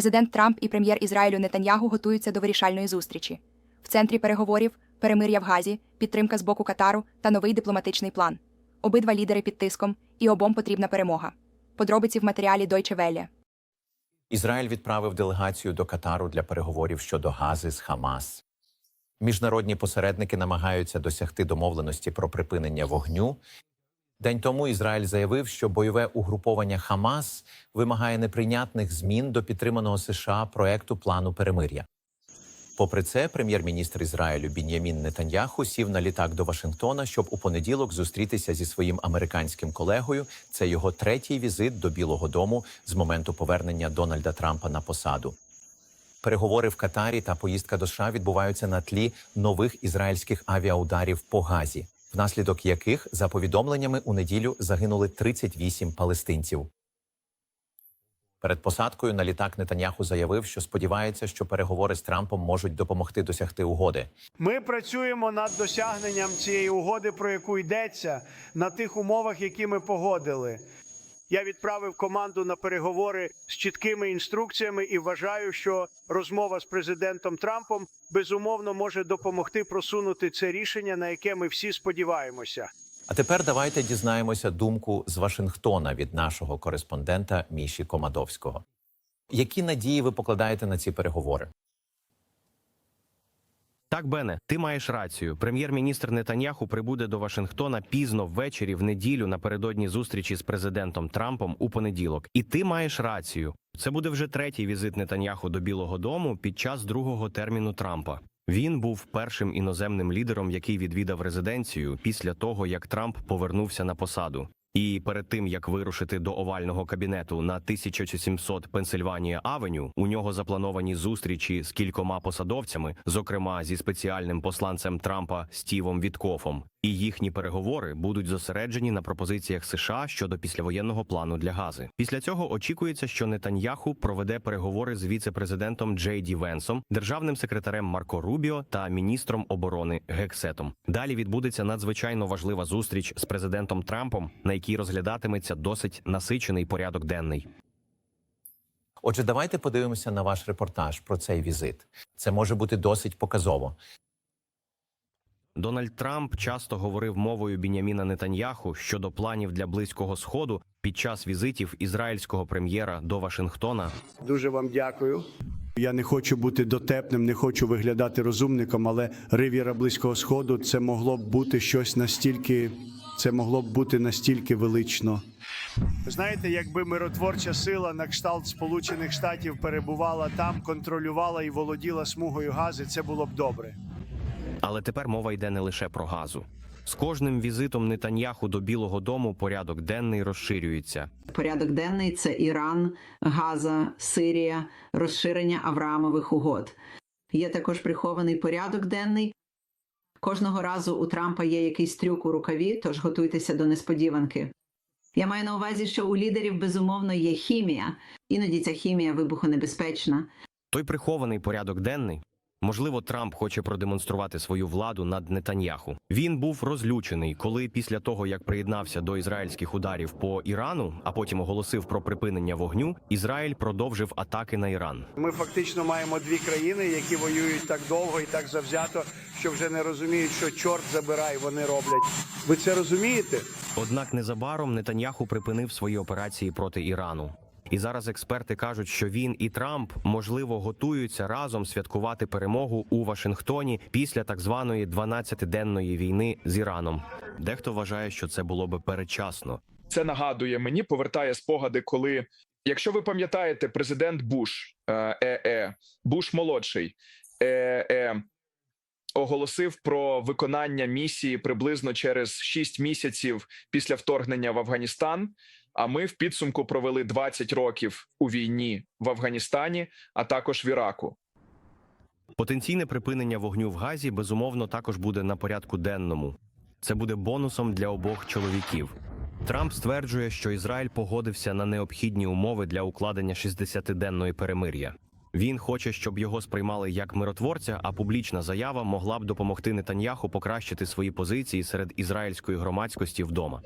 Президент Трамп і прем'єр Ізраїлю Нетаньягу готуються до вирішальної зустрічі. В центрі переговорів перемир'я в Газі, підтримка з боку Катару та новий дипломатичний план. Обидва лідери під тиском, і обом потрібна перемога. Подробиці в матеріалі Deutsche Welle. Ізраїль відправив делегацію до Катару для переговорів щодо Гази з Хамас. Міжнародні посередники намагаються досягти домовленості про припинення вогню. День тому Ізраїль заявив, що бойове угруповання Хамас вимагає неприйнятних змін до підтриманого США проекту плану перемир'я. Попри це, прем'єр-міністр Ізраїлю Бін'ямін Нетаньяху сів на літак до Вашингтона, щоб у понеділок зустрітися зі своїм американським колегою. Це його третій візит до Білого Дому з моменту повернення Дональда Трампа на посаду. Переговори в Катарі та поїздка до США відбуваються на тлі нових ізраїльських авіаударів по Газі, внаслідок яких, за повідомленнями, у неділю загинули 38 палестинців. Перед посадкою на літак Нетаньяху заявив, що сподівається, що переговори з Трампом можуть допомогти досягти угоди. Ми працюємо над досягненням цієї угоди, про яку йдеться, на тих умовах, які ми погодили. Я відправив команду на переговори з чіткими інструкціями і вважаю, що розмова з президентом Трампом безумовно може допомогти просунути це рішення, на яке ми всі сподіваємося. А тепер давайте дізнаємося думку з Вашингтона від нашого кореспондента Міші Комадовського. Які надії ви покладаєте на ці переговори? Так, Бене, ти маєш рацію. Прем'єр-міністр Нетаньяху прибуде до Вашингтона пізно ввечері в неділю напередодні зустрічі з президентом Трампом у понеділок. І ти маєш рацію. Це буде вже третій візит Нетаньяху до Білого Дому під час другого терміну Трампа. Він був першим іноземним лідером, який відвідав резиденцію після того, як Трамп повернувся на посаду. І перед тим як вирушити до овального кабінету на 1700 Пенсильванія Авеню, у нього заплановані зустрічі з кількома посадовцями, зокрема зі спеціальним посланцем Трампа Стівом Віткофом. І їхні переговори будуть зосереджені на пропозиціях США щодо післявоєнного плану для гази. Після цього очікується, що Нетаньяху проведе переговори з віце-президентом Джей Ді Венсом, державним секретарем Марко Рубіо та міністром оборони Гексетом. Далі відбудеться надзвичайно важлива зустріч з президентом Трампом, на якій розглядатиметься досить насичений порядок денний. Отже, давайте подивимося на ваш репортаж про цей візит. Це може бути досить показово. Дональд Трамп часто говорив мовою Біняміна Нетаньяху щодо планів для близького сходу під час візитів ізраїльського прем'єра до Вашингтона Дуже вам дякую. Я не хочу бути дотепним, не хочу виглядати розумником, але ривіра близького сходу це могло б бути щось настільки. Це могло б бути настільки велично. Знаєте, якби миротворча сила на кшталт Сполучених Штатів перебувала там, контролювала і володіла смугою гази, це було б добре. Але тепер мова йде не лише про газу. З кожним візитом Нетаньяху до Білого Дому порядок денний розширюється. Порядок денний це Іран, Газа, Сирія, розширення Авраамових угод. Є також прихований порядок денний. Кожного разу у Трампа є якийсь трюк у рукаві, тож готуйтеся до несподіванки. Я маю на увазі, що у лідерів безумовно є хімія, іноді ця хімія вибухонебезпечна. Той прихований порядок денний. Можливо, Трамп хоче продемонструвати свою владу над Нетаньяху. Він був розлючений, коли після того, як приєднався до ізраїльських ударів по Ірану, а потім оголосив про припинення вогню, Ізраїль продовжив атаки на Іран. Ми фактично маємо дві країни, які воюють так довго і так завзято, що вже не розуміють, що чорт забирай, вони роблять. Ви це розумієте? Однак незабаром Нетаньяху припинив свої операції проти Ірану. І зараз експерти кажуть, що він і Трамп можливо готуються разом святкувати перемогу у Вашингтоні після так званої 12-денної війни з Іраном. Дехто вважає, що це було би передчасно. це нагадує мені, повертає спогади, коли, якщо ви пам'ятаєте, президент Буш е, е, Буш молодший е, е, оголосив про виконання місії приблизно через 6 місяців після вторгнення в Афганістан. А ми в підсумку провели 20 років у війні в Афганістані, а також в Іраку. Потенційне припинення вогню в Газі безумовно також буде на порядку денному. Це буде бонусом для обох чоловіків. Трамп стверджує, що Ізраїль погодився на необхідні умови для укладення 60-денної перемир'я. Він хоче, щоб його сприймали як миротворця, а публічна заява могла б допомогти Нетаньяху покращити свої позиції серед ізраїльської громадськості вдома.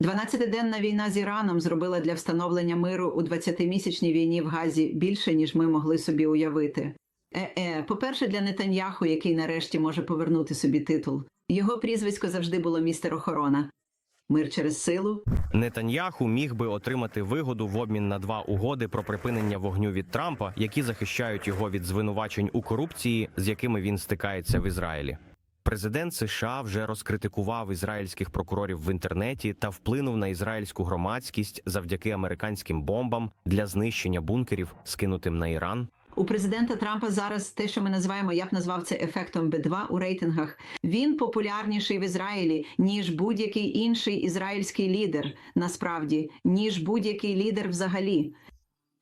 12-денна війна з Іраном зробила для встановлення миру у 20-місячній війні в Газі більше, ніж ми могли собі уявити. Е-е, по-перше, для Нетаньяху, який нарешті може повернути собі титул. Його прізвисько завжди було містер охорона. Мир через силу. Нетаньяху міг би отримати вигоду в обмін на два угоди про припинення вогню від Трампа, які захищають його від звинувачень у корупції, з якими він стикається в Ізраїлі. Президент США вже розкритикував ізраїльських прокурорів в інтернеті та вплинув на ізраїльську громадськість завдяки американським бомбам для знищення бункерів, скинутим на Іран. У президента Трампа зараз те, що ми називаємо, я б назвав це ефектом Б2 у рейтингах. Він популярніший в Ізраїлі ніж будь-який інший ізраїльський лідер, насправді, ніж будь-який лідер взагалі.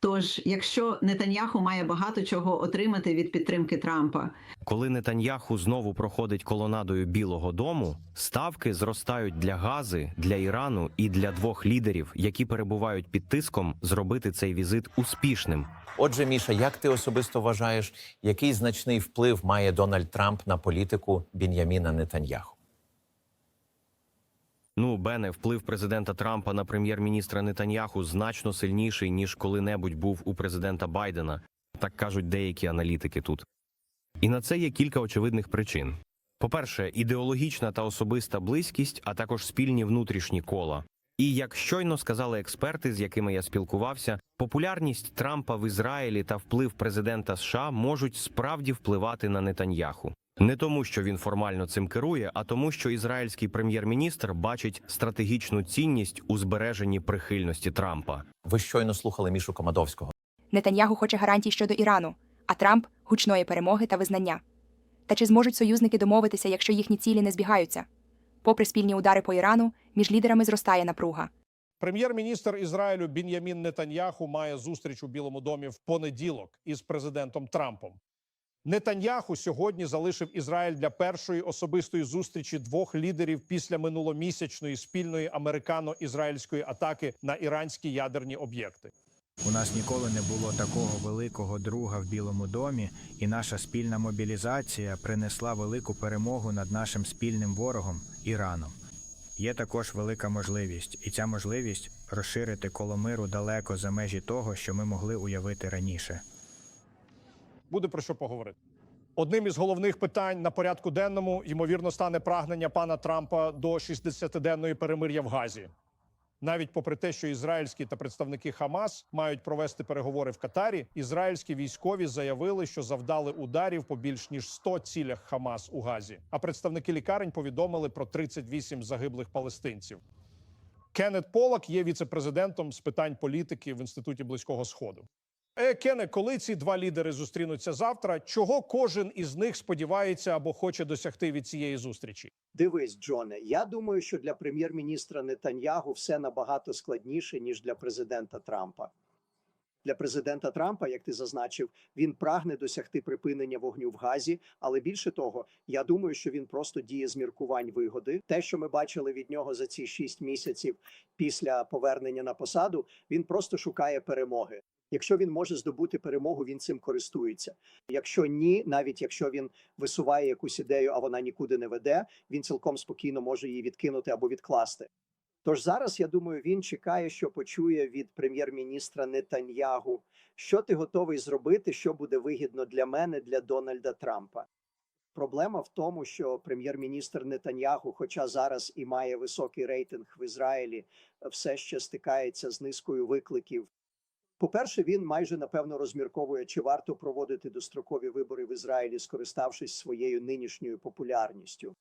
Тож, якщо Нетаньяху має багато чого отримати від підтримки Трампа, Коли Нетаньяху знову проходить колонадою Білого Дому, ставки зростають для Гази, для Ірану і для двох лідерів, які перебувають під тиском, зробити цей візит успішним. Отже, Міша, як ти особисто вважаєш, який значний вплив має Дональд Трамп на політику Бін'яміна Нетаньяху? Ну, Бене, вплив президента Трампа на прем'єр-міністра Нетаньяху значно сильніший ніж коли-небудь був у президента Байдена, так кажуть деякі аналітики тут. І на це є кілька очевидних причин. По-перше, ідеологічна та особиста близькість, а також спільні внутрішні кола. І як щойно сказали експерти, з якими я спілкувався, популярність Трампа в Ізраїлі та вплив президента США можуть справді впливати на Нетаньяху. Не тому, що він формально цим керує, а тому, що ізраїльський прем'єр-міністр бачить стратегічну цінність у збереженні прихильності Трампа. Ви щойно слухали Мішу Комадовського. Нетаньягу хоче гарантій щодо Ірану, а Трамп гучної перемоги та визнання. Та чи зможуть союзники домовитися, якщо їхні цілі не збігаються? Попри спільні удари по Ірану, між лідерами зростає напруга. Прем'єр-міністр Ізраїлю Бін'ямін Нетаньяху має зустріч у Білому домі в понеділок із президентом Трампом. Нетаньяху сьогодні залишив Ізраїль для першої особистої зустрічі двох лідерів після минуломісячної спільної американо-ізраїльської атаки на іранські ядерні об'єкти. У нас ніколи не було такого великого друга в Білому домі, і наша спільна мобілізація принесла велику перемогу над нашим спільним ворогом Іраном. Є також велика можливість, і ця можливість розширити коло миру далеко за межі того, що ми могли уявити раніше. Буде про що поговорити. Одним із головних питань на порядку денному ймовірно стане прагнення пана Трампа до 60-денної перемир'я в Газі. Навіть попри те, що ізраїльські та представники Хамас мають провести переговори в Катарі, ізраїльські військові заявили, що завдали ударів по більш ніж 100 цілях Хамас у Газі. А представники лікарень повідомили про 38 загиблих палестинців. Кеннет Полак є віце-президентом з питань політики в інституті близького сходу. Е, Кене, коли ці два лідери зустрінуться завтра, чого кожен із них сподівається або хоче досягти від цієї зустрічі? Дивись, Джоне. Я думаю, що для прем'єр-міністра Нетаньягу все набагато складніше ніж для президента Трампа. Для президента Трампа, як ти зазначив, він прагне досягти припинення вогню в Газі, але більше того, я думаю, що він просто діє з міркувань вигоди. Те, що ми бачили від нього за ці шість місяців після повернення на посаду, він просто шукає перемоги. Якщо він може здобути перемогу, він цим користується. Якщо ні, навіть якщо він висуває якусь ідею, а вона нікуди не веде, він цілком спокійно може її відкинути або відкласти. Тож зараз я думаю, він чекає, що почує від прем'єр-міністра Нетаньягу, що ти готовий зробити, що буде вигідно для мене, для Дональда Трампа. Проблема в тому, що прем'єр-міністр Нетаньягу, хоча зараз і має високий рейтинг в Ізраїлі, все ще стикається з низкою викликів. По-перше, він майже напевно розмірковує, чи варто проводити дострокові вибори в Ізраїлі, скориставшись своєю нинішньою популярністю.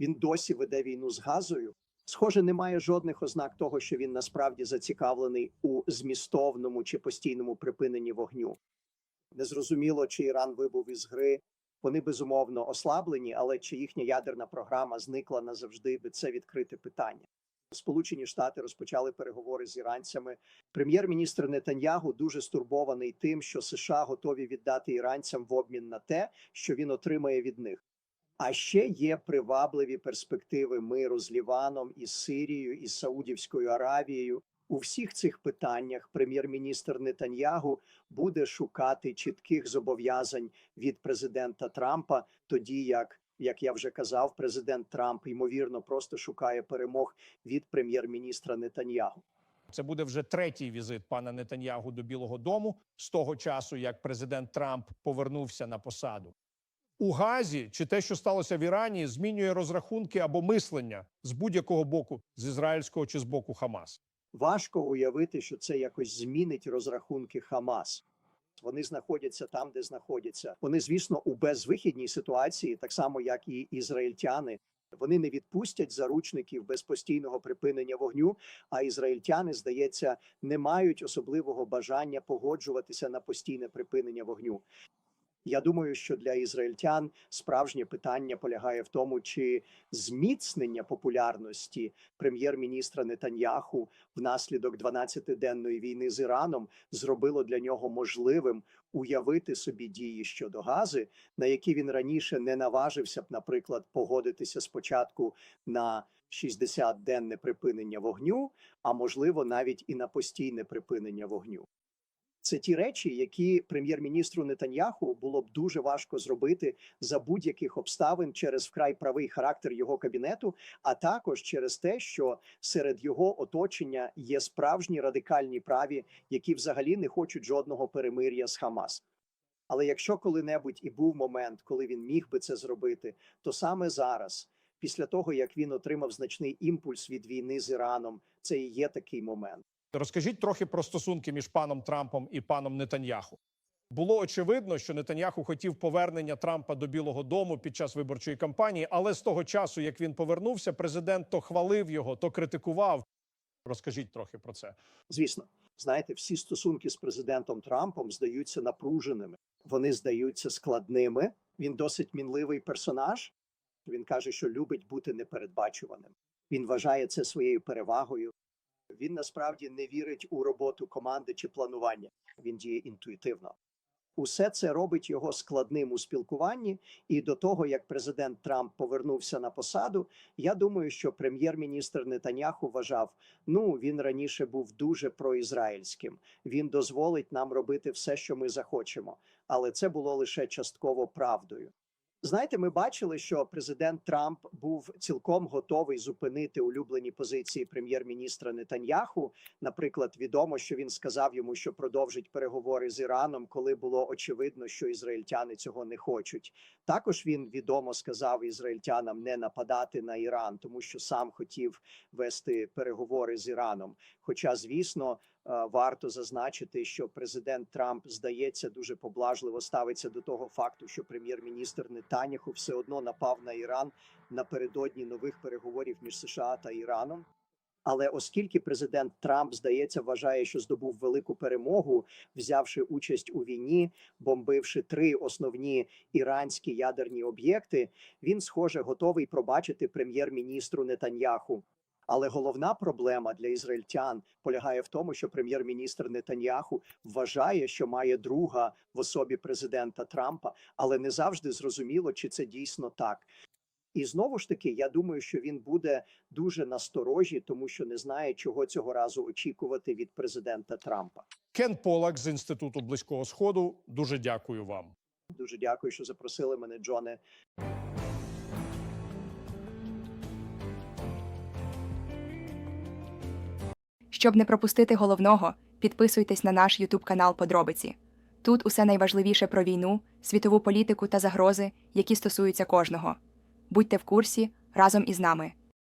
Він досі веде війну з газою. Схоже, немає жодних ознак того, що він насправді зацікавлений у змістовному чи постійному припиненні вогню. Незрозуміло, чи Іран вибув із гри. Вони безумовно ослаблені, але чи їхня ядерна програма зникла назавжди, би це відкрите питання. Сполучені Штати розпочали переговори з іранцями. Прем'єр-міністр Нетаньягу дуже стурбований тим, що США готові віддати іранцям в обмін на те, що він отримає від них. А ще є привабливі перспективи миру з Ліваном, із Сирією, із Саудівською Аравією. У всіх цих питаннях прем'єр-міністр Нетаньягу буде шукати чітких зобов'язань від президента Трампа, тоді як, як я вже казав, президент Трамп ймовірно просто шукає перемог від прем'єр-міністра Нетаньягу. Це буде вже третій візит пана Нетаньягу до Білого Дому з того часу, як президент Трамп повернувся на посаду. У Газі чи те, що сталося в Ірані, змінює розрахунки або мислення з будь-якого боку, з ізраїльського чи з боку Хамас. Важко уявити, що це якось змінить розрахунки Хамас. Вони знаходяться там, де знаходяться. Вони, звісно, у безвихідній ситуації, так само як і ізраїльтяни. Вони не відпустять заручників без постійного припинення вогню. А ізраїльтяни, здається, не мають особливого бажання погоджуватися на постійне припинення вогню. Я думаю, що для ізраїльтян справжнє питання полягає в тому, чи зміцнення популярності прем'єр-міністра Нетаньяху внаслідок 12-денної війни з Іраном зробило для нього можливим уявити собі дії щодо гази, на які він раніше не наважився б, наприклад, погодитися спочатку на 60-денне припинення вогню, а можливо навіть і на постійне припинення вогню. Це ті речі, які прем'єр-міністру Нетаньяху було б дуже важко зробити за будь-яких обставин через вкрай правий характер його кабінету, а також через те, що серед його оточення є справжні радикальні праві, які взагалі не хочуть жодного перемир'я з Хамас. Але якщо коли-небудь і був момент, коли він міг би це зробити, то саме зараз, після того як він отримав значний імпульс від війни з Іраном, це і є такий момент. Розкажіть трохи про стосунки між паном Трампом і паном Нетаньяху. Було очевидно, що Нетаньяху хотів повернення Трампа до Білого Дому під час виборчої кампанії, але з того часу, як він повернувся, президент то хвалив його, то критикував. Розкажіть трохи про це. Звісно, знаєте, всі стосунки з президентом Трампом здаються напруженими. Вони здаються складними. Він досить мінливий персонаж. Він каже, що любить бути непередбачуваним. Він вважає це своєю перевагою. Він насправді не вірить у роботу команди чи планування. Він діє інтуїтивно. Усе це робить його складним у спілкуванні. І до того як президент Трамп повернувся на посаду, я думаю, що прем'єр-міністр Нетаньяху вважав, ну він раніше був дуже проізраїльським. Він дозволить нам робити все, що ми захочемо. Але це було лише частково правдою. Знаєте, ми бачили, що президент Трамп був цілком готовий зупинити улюблені позиції прем'єр-міністра Нетаньяху. Наприклад, відомо, що він сказав йому, що продовжить переговори з Іраном, коли було очевидно, що ізраїльтяни цього не хочуть. Також він відомо сказав ізраїльтянам не нападати на Іран, тому що сам хотів вести переговори з Іраном. Хоча, звісно, варто зазначити, що президент Трамп здається дуже поблажливо ставиться до того факту, що прем'єр-міністр Нетаняху все одно напав на Іран напередодні нових переговорів між США та Іраном. Але оскільки президент Трамп здається вважає, що здобув велику перемогу, взявши участь у війні, бомбивши три основні іранські ядерні об'єкти, він схоже готовий пробачити прем'єр-міністру Нетаньяху. Але головна проблема для ізраїльтян полягає в тому, що прем'єр-міністр Нетаньяху вважає, що має друга в особі президента Трампа, але не завжди зрозуміло, чи це дійсно так. І знову ж таки, я думаю, що він буде дуже насторожі, тому що не знає, чого цього разу очікувати від президента Трампа. Кен Полак з інституту близького сходу. Дуже дякую вам. Дуже дякую, що запросили мене, Джоне. Щоб не пропустити головного, підписуйтесь на наш Ютуб канал Подробиці. Тут усе найважливіше про війну, світову політику та загрози, які стосуються кожного. Будьте в курсі разом із нами.